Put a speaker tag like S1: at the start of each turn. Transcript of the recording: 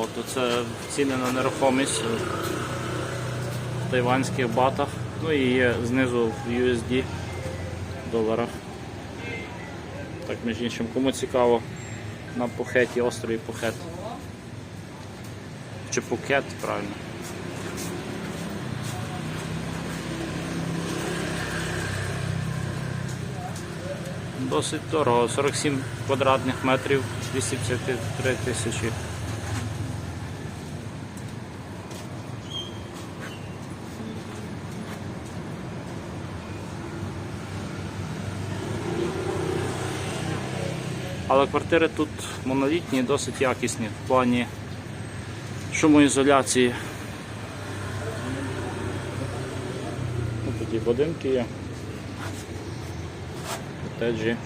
S1: От це ціни на нерухомість в тайванських батах. Ну і є знизу в USD доларах. Так, між іншим, кому цікаво на Пухеті, острові Пухет. Чи Пукет, правильно. Досить дорого, 47 квадратних метрів, 253 тисячі. Але квартири тут монолітні, досить якісні в плані шумоізоляції. Ось Такі будинки є. Котеджі.